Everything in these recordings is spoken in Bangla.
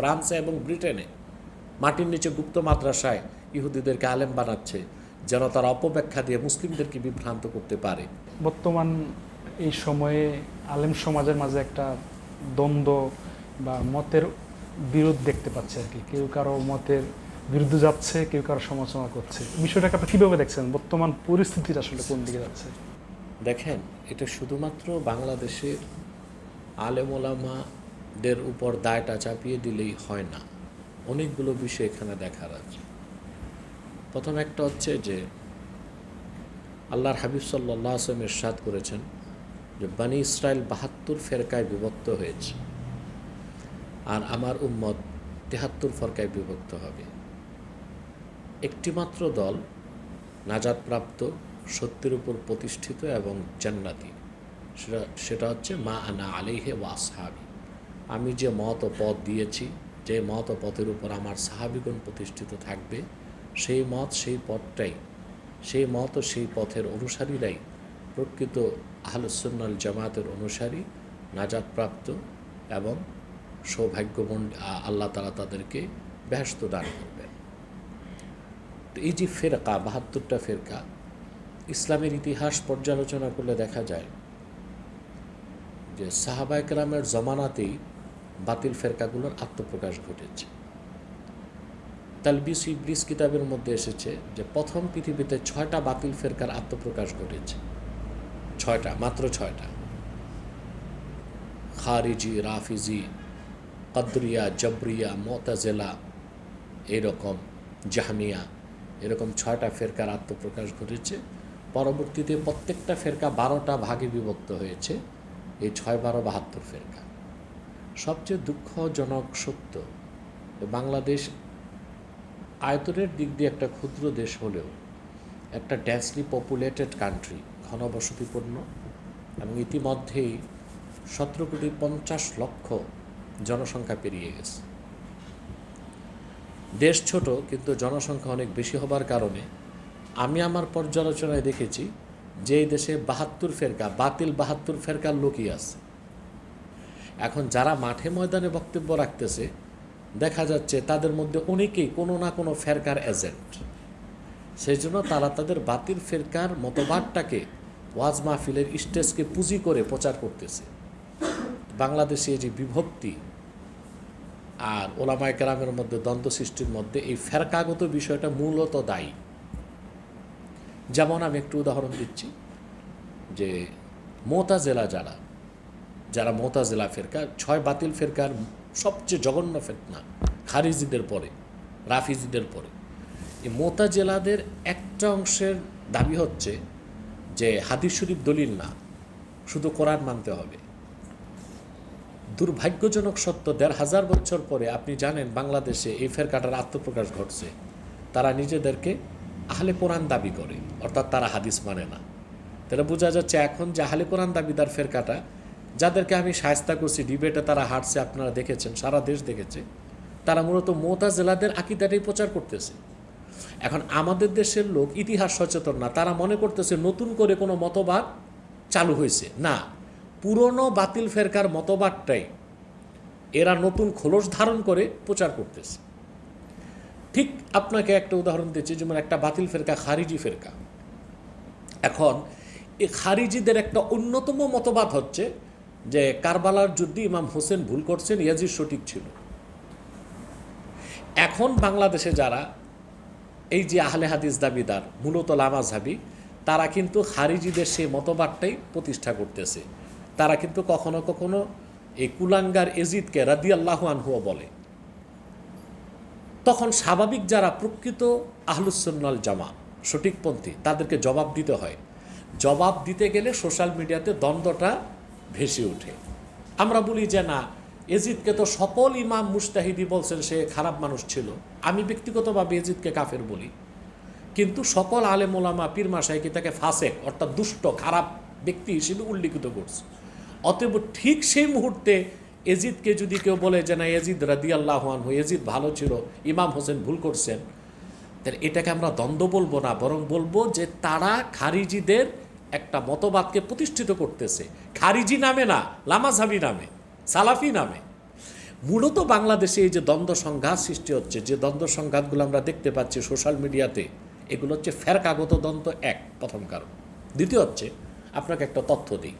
ফ্রান্সে এবং ব্রিটেনে মাটির নিচে গুপ্ত মাদ্রাসায় ইহুদিদেরকে আলেম বানাচ্ছে যেন তারা অপব্যাখ্যা দিয়ে মুসলিমদেরকে বিভ্রান্ত করতে পারে। বর্তমান এই সময়ে আলেম সমাজের মাঝে একটা দ্বন্দ্ব বা মতের বিরোধ দেখতে পাচ্ছে আর কি। কেউ কারও মতের বিরুদ্ধে যাচ্ছে কেউ কারও সমালোচনা করছে। বিষয়টাকে আপনি কীভাবে দেখছেন? বর্তমান পরিস্থিতির আসলে কোন দিকে যাচ্ছে? দেখেন এটা শুধুমাত্র বাংলাদেশের আলেম ওলামাদের উপর দায়টা চাপিয়ে দিলেই হয় না। অনেকগুলো বিষয় এখানে দেখার আছে। প্রথম একটা হচ্ছে যে, আল্লাহর হাবিব সাল্লাহ আসলাম ইরশাদ করেছেন যে, বানি ইসরায়েল বাহাত্তর ফেরকায় বিভক্ত হয়েছে আর আমার উম্মত তেহাত্তর ফরকায় বিভক্ত হবে। একটিমাত্র দল নাজাদপ্রাপ্ত, সত্যের উপর প্রতিষ্ঠিত এবং জান্নাতি। সেটা সেটা হচ্ছে মা আনা আলিহে ওয়া সাহাবি আমি যে মত পথ দিয়েছি, যে মত পথের উপর আমার সাহাবিগণ প্রতিষ্ঠিত থাকবে, সেই মত সেই পথটাই, সেই মত সেই পথের অনুসারীরাই প্রকৃত আহলুসুন্নাল জামাতের অনুসারী নাজাদপ্রাপ্ত এবং সৌভাগ্যমন আল্লাহ তালা তাদেরকে ব্যস্ত দান করবেন। তো এই যে ফেরকা, বাহাত্তরটা ফেরকা, ইসলামের ইতিহাস পর্যালোচনা করলে দেখা যায় যে সাহাবায়করামের জমানাতেই বাতিল ফেরকাগুলোর আত্মপ্রকাশ ঘটেছে। তালবিস ইবলিস কিতাবের মধ্যে এসেছে যে প্রথম পৃথিবীতে ছয়টা বাতিল ফেরকার আত্মপ্রকাশ ঘটেছে। ছয়টা, মাত্র ছয়টা। খারিজি, রাফিজি, কদরিয়া, জবরিয়া, মতাজেলা, এরকম জাহামিয়া, এরকম ছয়টা ফেরকার আত্মপ্রকাশ ঘটেছে। পরবর্তীতে প্রত্যেকটা ফেরকা বারোটা ভাগে বিভক্ত হয়েছে। এই ছয়, বারো, বাহাত্তর ফেরকা। সবচেয়ে দুঃখজনক সত্য বাংলাদেশ আয়তনের দিক দিয়ে একটা ক্ষুদ্র দেশ হলেও একটা ড্যান্সলি পপুলেটেড কান্ট্রি, ঘনবসতিপূর্ণ এবং ইতিমধ্যেই সতেরো কোটি পঞ্চাশ লক্ষ জনসংখ্যা পেরিয়ে গেছে। দেশ ছোট, কিন্তু জনসংখ্যা অনেক বেশি হবার কারণে আমি আমার পর্যালোচনায় দেখেছি যে এই দেশে বাহাত্তর ফেরকা, বাতিল বাহাত্তর ফেরকার লোকই আছে। এখন যারা মাঠে ময়দানে বক্তব্য রাখতেছে, দেখা যাচ্ছে তাদের মধ্যে অনেকেই কোনো না কোনো ফেরকার এজেন্ট। সেই জন্য তারা তাদের বাতিল ফেরকার মতবাদটাকে ওয়াজ মাহফিলের স্টেজকে পুঁজি করে প্রচার করতেছে। বাংলাদেশে যে বিভক্তি আর ওলামায় কেরামের মধ্যে দ্বন্দ্ব সৃষ্টির মধ্যে এই ফেরকাগত বিষয়টা মূলত দায়ী। যেমন আমি একটু উদাহরণ দিচ্ছি, যে মোতাজেলা যারা যারা মোতাজেলা ফেরকা, ছয় বাতিল ফেরকার সবচেয়ে জঘন্য ফেতনা খারিজিদের পরে, রাফিজিদের পরে। এই মোতাজেলাদের একটা অংশের দাবি হচ্ছে যে হাদিস শরীফ দলিল না, শুধু কোরআন মানতে হবে। দুর্ভাগ্যজনক সত্য, দেড় হাজার বছর পরে আপনি জানেন বাংলাদেশে এই ফেরকাটার আত্মপ্রকাশ ঘটছে। তারা নিজেদেরকে আহলে কোরআন দাবি করে, অর্থাৎ তারা হাদিস মানে না। তাহলে বোঝা যাচ্ছে এখন যে আহলে কোরআন দাবিদার ফেরকাটা যাদেরকে আমি সায়স্তা করছি ডিবেটে তারা হাঁটছে আপনারা দেখেছেন, সারা দেশ দেখেছে, তারা মূলত মোতা জেলাদের আকিদাটাই প্রচার করতেছে। এখন আমাদের দেশের লোক ইতিহাস সচেতন না, তারা মনে করতেছে নতুন করে কোনো মতবাদ চালু হয়েছে। না, পুরনো বাতিল ফেরকার মতবাদটাই এরা নতুন খোলস ধারণ করে প্রচার করতেছে। ঠিক আপনাকে একটা উদাহরণ দিচ্ছি, যেমন একটা বাতিল ফেরকা, খারিজি ফেরকা। এখন এই খারিজিদের একটা অন্যতম মতবাদ হচ্ছে যে কারবালার যুদ্ধে ইমাম হোসেন ভুল করছেন ইয়াজির সঠিক ছিল। এখন বাংলাদেশে যারা এই যে আহলে হাদিস দাবিদার, মূলত লামাজহাবি, তারা কিন্তু খারিজিদের সেই মতবাদটাই প্রতিষ্ঠা করতেছে। তারা কিন্তু কখনো কখনো এই কুলাঙ্গার এজিদকে রাদি আল্লাহ আনহুয়া বলে। তখন স্বাভাবিক যারা প্রকৃত আহলুসন্নাল জামা সঠিকপন্থী তাদেরকে জবাব দিতে হয়। জবাব দিতে গেলে সোশ্যাল মিডিয়াতে দ্বন্দ্বটা ভেসে ওঠে। আমরা বলি যে না, এজিদকে তো সকল ইমাম মুস্তাহিদি বলছেন সে খারাপ মানুষ ছিল। আমি ব্যক্তিগতভাবে এজিদকে কাফের বলি। কিন্তু সকল আলেমোলামা পীর মাসাইকে তাকে ফাসেক, অর্থাৎ দুষ্ট, খারাপ ব্যক্তি হিসেবে উল্লিখিত করছে। অতএব ঠিক সেই মুহূর্তে এজিদকে যদি কেউ বলে যে না, এজিদ রাদি আল্লাহান হো এজিদ ভালো ছিল, ইমাম হোসেন ভুল করছেন, তাহলে এটাকে আমরা দ্বন্দ্ব বলব না, বরং বলব যে তারা খারিজিদের একটা মতবাদকে প্রতিষ্ঠিত করতেছে। খারিজি নামে না, লামাঝাবি নামে, সালাফি নামে। মূলত বাংলাদেশে এই যে দ্বন্দ্ব সংঘাত সৃষ্টি হচ্ছে, যে দ্বন্দ্ব সংঘাতগুলো আমরা দেখতে পাচ্ছি সোশ্যাল মিডিয়াতে, এগুলো হচ্ছে ফেরকাগত দ্বন্দ্ব এক, প্রথম কারণ। দ্বিতীয় হচ্ছে, আপনাকে একটা তথ্য দিই।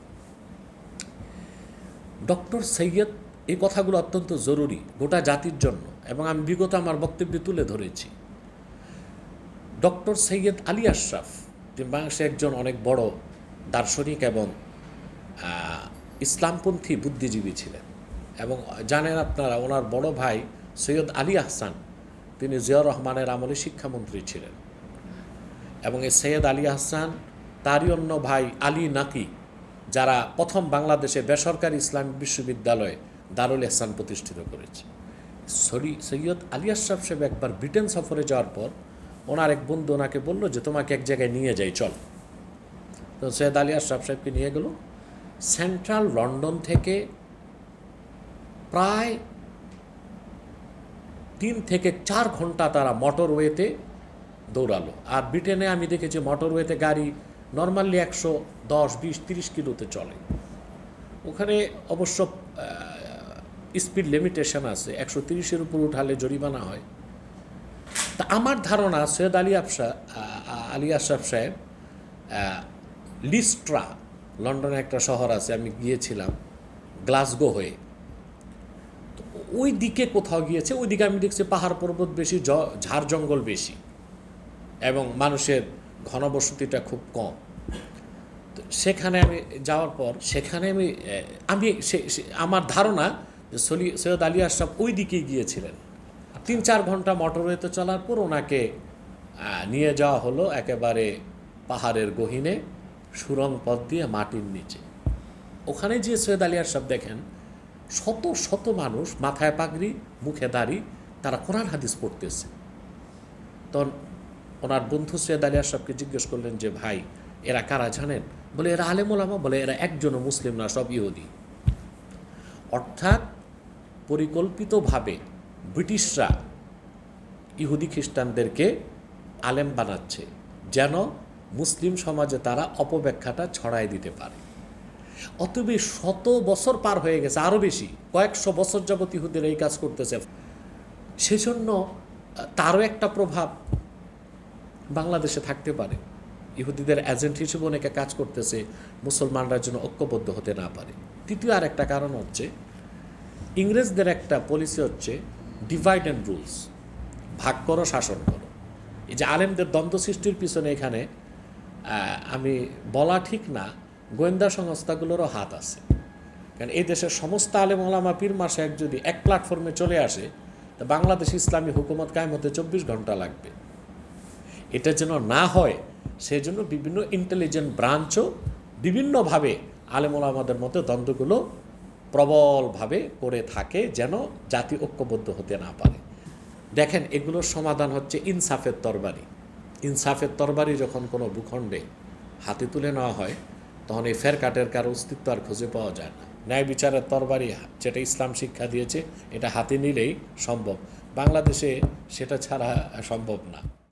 ডক্টর সৈয়দ, এই কথাগুলো অত্যন্ত জরুরি গোটা জাতির জন্য, এবং আমি বিগত আমার বক্তব্যে তুলে ধরেছি। ডক্টর সৈয়দ আলী আশরাফ বাংলাদেশে একজন অনেক বড় দার্শনিক এবং ইসলামপন্থী বুদ্ধিজীবী ছিলেন। এবং জানেন আপনারা, ওনার বড় ভাই সৈয়দ আলী আহসান, তিনি জিয়াউর রহমানের আমলে শিক্ষামন্ত্রী ছিলেন। এবং এই সৈয়দ আলী আহসান, তারই অন্য ভাই আলী নাকি, যারা প্রথম বাংলাদেশে বেসরকারি ইসলামিক বিশ্ববিদ্যালয়ে দারুল এহসান প্রতিষ্ঠিত করেছে। সরি, সৈয়দ আলী আশরাফ সাহেব একবার ব্রিটেন সফরে যাওয়ার পর ওনার এক বন্ধু ওনাকে বলল যে, তোমাকে এক জায়গায় নিয়ে যাই, চল। তো সৈয়দ আলী আশরাফ সাহেবকে নিয়ে গেল। সেন্ট্রাল লন্ডন থেকে প্রায় তিন থেকে চার ঘণ্টা তারা মোটরওয়েতে দৌড়ালো। আর ব্রিটেনে আমি দেখেছি মোটরওয়েতে গাড়ি নর্মালি একশো দশ, বিশ, তিরিশ কিলোতে চলে। ওখানে অবশ্য স্পিড লিমিটেশন আছে। একশো তিরিশের উপর উঠালে জরিমানা হয়। তা আমার ধারণা সৈয়দ আলী আফসা আলী আশরাফ সাহেব লিস্ট্রা লন্ডনে একটা শহর আছে, আমি গিয়েছিলাম গ্লাসগো হয়ে। তো ওই দিকে কোথাও গিয়েছে, ওই দিকে আমি দেখছি পাহাড় পর্বত বেশি ঝাড় জঙ্গল বেশি এবং মানুষের ঘনবসতিটা খুব কম। তো সেখানে আমি যাওয়ার পর, সেখানে আমি আমি আমার ধারণা যে সলি, সৈয়দ আলী আশরাফ ওই দিকেই গিয়েছিলেন। তিন চার ঘণ্টা মোটরওয়েতে চলার পর ওনাকে নিয়ে যাওয়া হলো একেবারে পাহাড়ের গহিনে, সুরং পথ দিয়ে মাটির নিচে। ওখানে যে সৈয়দ আলী আশরাফ দেখেন, শত শত মানুষ মাথায় পাগড়ি, মুখে দাড়ি, তারা কোরআন হাদিস পড়তেছে। তখন ওনার বন্ধু সৈয়দ আলী আশরাফকে জিজ্ঞেস করলেন যে, ভাই, এরা কারা জানেন? বলে, এরা আলেম ওলামা, বলে, এরা একজনও মুসলিম না, সব ইহুদি। অর্থাৎ পরিকল্পিতভাবে ব্রিটিশরা ইহুদি খ্রিস্টানদেরকে আলেম বানাচ্ছে যেন মুসলিম সমাজে তারা অপব্যাখ্যাটা ছড়াই দিতে পারে। অতএব এই শত বছর পার হয়ে গেছে আরও বেশি, কয়েকশো বছর যাবত ইহুদের এই কাজ করতেছে। সেজন্য তারও একটা প্রভাব বাংলাদেশে থাকতে পারে। ইহুদিদের এজেন্ট হিসেবে অনেকে কাজ করতেছে, মুসলমানরা যেন ঐক্যবদ্ধ হতে না পারে। তৃতীয় আর একটা কারণ হচ্ছে, ইংরেজদের একটা পলিসি হচ্ছে ডিভাইড অ্যান্ড রুলস ভাগ করো, শাসন করো। এই যে আলেমদের দ্বন্দ্ব সৃষ্টির পিছনে এখানে আমি বলা ঠিক না, গোয়েন্দা সংস্থাগুলোরও হাত আছে। কারণ এই দেশের সমস্ত আলেম ওলামা পীর মাসে এক যদি এক প্ল্যাটফর্মে চলে আসে, তা বাংলাদেশ ইসলামী হুকুমত কায়েম হতে চব্বিশ ঘণ্টা লাগবে। এটা যেন না হয়, সেজন্য বিভিন্ন ইন্টেলিজেন্ট ব্রাঞ্চও বিভিন্নভাবে আলেমুল আমাদের মধ্যে দ্বন্দ্বগুলো প্রবলভাবে করে থাকে যেন জাতি ঐক্যবদ্ধ হতে না পারে। দেখেন, এগুলোর সমাধান হচ্ছে ইনসাফের তরবারি। ইনসাফের তরবারি যখন কোনো ভূখণ্ডে হাতে তুলে নেওয়া হয়, তখন এই ফের কাটের কারও অস্তিত্ব আর খুঁজে পাওয়া যায় না। ন্যায় বিচারের তরবারি যেটা ইসলাম শিক্ষা দিয়েছে, এটা হাতে নিলেই সম্ভব। বাংলাদেশে সেটা ছাড়া সম্ভব না।